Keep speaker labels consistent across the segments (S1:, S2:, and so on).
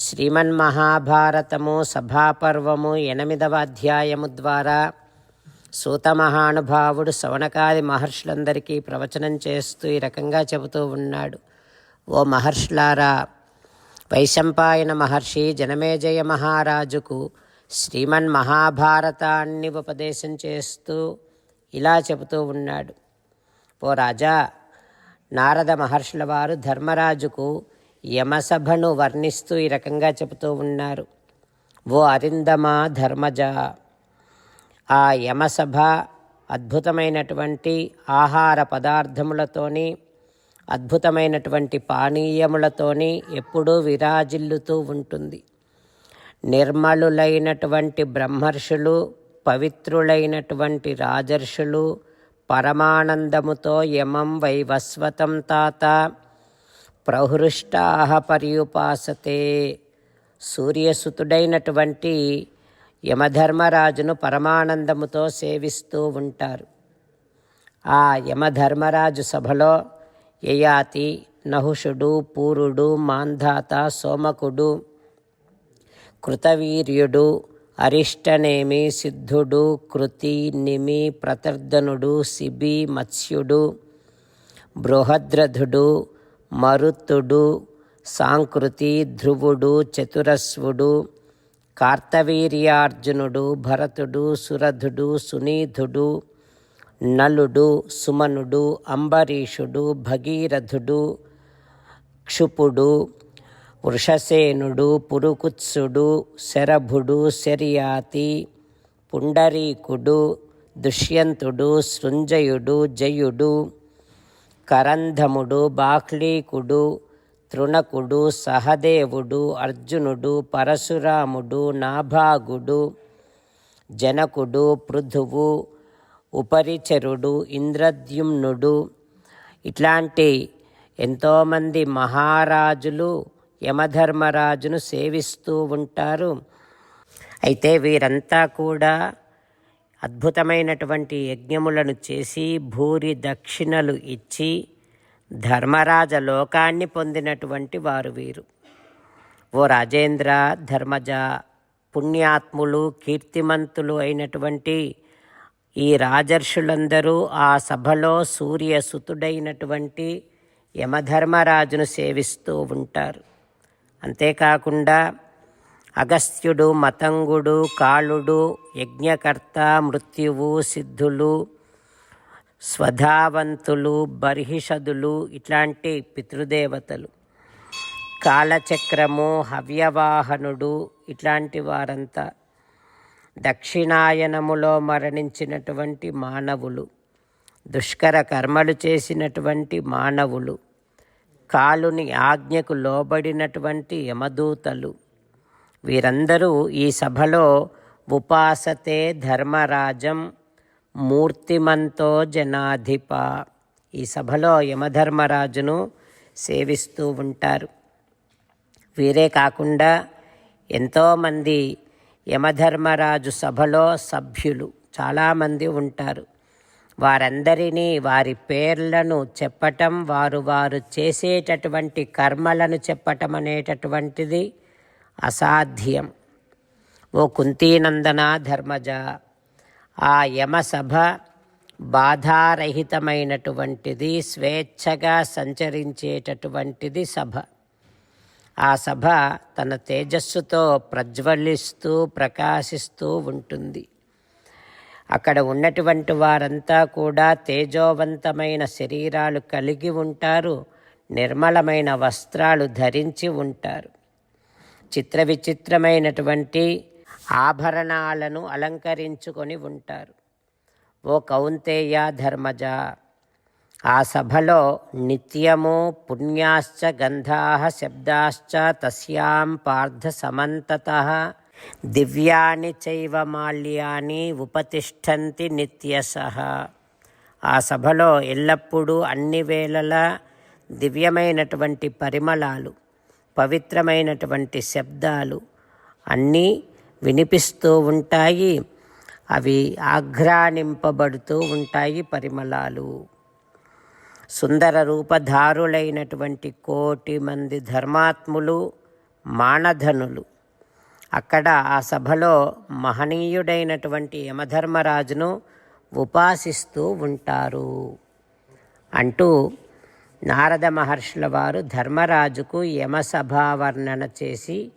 S1: శ్రీమన్మహాభారతము సభాపర్వము ఎనిమిదవ అధ్యాయము ద్వారా సూతమహానుభావుడు శవనకాది మహర్షులందరికీ ప్రవచనం చేస్తూ ఈ రకంగా చెబుతూ ఉన్నాడు. ఓ మహర్షులారా వైశంపాయన మహర్షి జనమేజయ మహారాజుకు శ్రీమన్ మహాభారతాన్ని ఉపదేశం చేస్తూ ఇలా చెబుతూ ఉన్నాడు. ఓ రాజా నారద మహర్షుల వారు ధర్మరాజుకు యమసభను వర్ణిస్తూ ఈ రకంగా చెబుతూ ఉన్నారు. ఓ అరిందమా ధర్మజ! ఆ యమసభ అద్భుతమైనటువంటి ఆహార పదార్థములతోని అద్భుతమైనటువంటి పానీయములతోని ఎప్పుడూ విరాజిల్లుతూ ఉంటుంది. నిర్మలులైనటువంటి బ్రహ్మర్షులు పవిత్రులైనటువంటి రాజర్షులు పరమానందముతో యమం వైవస్వతం తాత ప్రహృష్టా పర్యుపాసతే. సూర్యసుతుడైనటువంటి యమధర్మరాజును పరమానందముతో సేవిస్తూ ఉంటారు. ఆ యమధర్మరాజు సభలో యయాతి నహుషుడు పూరుడు మాంధాత సోమకుడు కృతవీర్యుడు అరిష్టనేమి సిద్ధుడు కృతి నిమి ప్రతర్ధనుడు సిబి మత్స్యుడు బృహద్రథుడు మరుత్తుడు సాంకృతి ధ్రువుడు చతురస్వుడు కార్తవీర్యార్జునుడు భరతుడు సురధుడు సునీధుడు నలుడు సుమనుడు అంబరీషుడు భగీరథుడు క్షుపుడు వృషసేనుడు పురుకుత్సుడు శరభుడు శర్యాతి పుండరీకుడు దుష్యంతుడు సృంజయుడు జయుడు కరంధముడు బాహ్లీకుడు తృణకుడు సహదేవుడు అర్జునుడు పరశురాముడు నాభాగుడు జనకుడు పృథువు ఉపరిచరుడు ఇంద్రద్యుమ్నుడు. ఇట్లాంటి ఎంతోమంది మహారాజులు యమధర్మరాజును సేవిస్తూ ఉంటారు. అయితే వీరంతా కూడా అద్భుతమైనటువంటి యజ్ఞములను చేసి భూరి దక్షిణలు ఇచ్చి ధర్మరాజ లోకాన్ని పొందినటువంటి వారు వీరు. ఓ రాజేంద్ర ధర్మజ పుణ్యాత్ములు కీర్తిమంతులు అయినటువంటి ఈ రాజర్షులందరూ ఆ సభలో సూర్యసుతుడైనటువంటి యమధర్మరాజును సేవిస్తూ ఉంటారు. అంతేకాకుండా అగస్త్యుడు మతంగుడు కాళుడు యజ్ఞకర్త మృత్యువు సిద్ధులు స్వధావంతులు బర్హిషదులు ఇట్లాంటి పితృదేవతలు. కాలచక్రము హవ్యవాహనుడు ఇట్లాంటి వారంతా దక్షిణాయనములో మరణించినటువంటి మానవులు. దుష్కర కర్మలు చేసినటువంటి మానవులు. కాలుని ఆజ్ఞకు లోబడినటువంటి యమదూతలు. వీరందరూ ఈ సభలో ఉపాసతే ధర్మరాజం మూర్తిమంతో జనాధిప. ఈ సభలో యమధర్మరాజును సేవిస్తూ ఉంటారు. వీరే కాకుండా ఎంతోమంది యమధర్మరాజు సభలో సభ్యులు చాలామంది ఉంటారు. వారందరినీ వారి పేర్లను చెప్పటం వారు వారు చేసేటటువంటి కర్మలను చెప్పటం అనేటటువంటిది అసాధ్యం. ఓ కుంతీనందన ధర్మజ ఆ యమసభ బాధారహితమైనటువంటిది స్వేచ్ఛగా సంచరించేటటువంటిది సభ. ఆ సభ తన తేజస్సుతో ప్రజ్వలిస్తూ ప్రకాశిస్తూ ఉంటుంది. అక్కడ ఉన్నటువంటి వారంతా కూడా తేజోవంతమైన శరీరాలు కలిగి ఉంటారు నిర్మలమైన వస్త్రాలు ధరించి ఉంటారు. చిత్ర విచిత్రమైనటువంటి ఆభరణాలను అలంకరించుకొని ఉంటారు. ఓ కౌంతేయ ధర్మజ ఆ సభలో నిత్యము పుణ్యాశ్చ గంధా శబ్దాశ్చ తస్యాం పార్థ సమంతత దివ్యాని చైవ మాల్యాని ఉపతిష్టంతి నిత్యశ. ఆ సభలో ఎల్లప్పుడూ అన్ని వేళల దివ్యమైనటువంటి పరిమళాలు పవిత్రమైనటువంటి శబ్దాలు అన్నీ వినిపిస్తూ ఉంటాయి. అవి ఆఘ్రానింపబడుతూ ఉంటాయి పరిమళాలు. సుందర రూపధారులైనటువంటి కోటి మంది ధర్మాత్ములు మానధనులు. అక్కడ ఆ సభలో మహనీయుడైనటువంటి యమధర్మరాజును ఉపాసిస్తూ ఉంటారు. అంటూ నారద మహర్షుల వారు ధర్మరాజుకు యమసభావర్ణన చేసి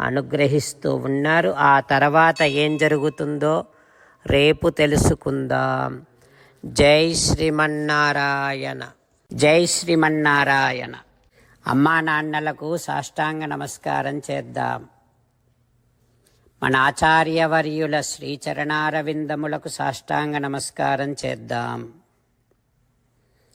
S1: అనుగ్రహిస్తూ ఉన్నారు. ఆ తర్వాత ఏం జరుగుతుందో రేపు తెలుసుకుందాం. జై శ్రీమన్నారాయణ. జై శ్రీమన్నారాయణ. అమ్మా నాన్నలకు సాష్టాంగ నమస్కారం చేద్దాం. మన ఆచార్యవర్యుల శ్రీచరణారవిందములకు సాష్టాంగ నమస్కారం చేద్దాం.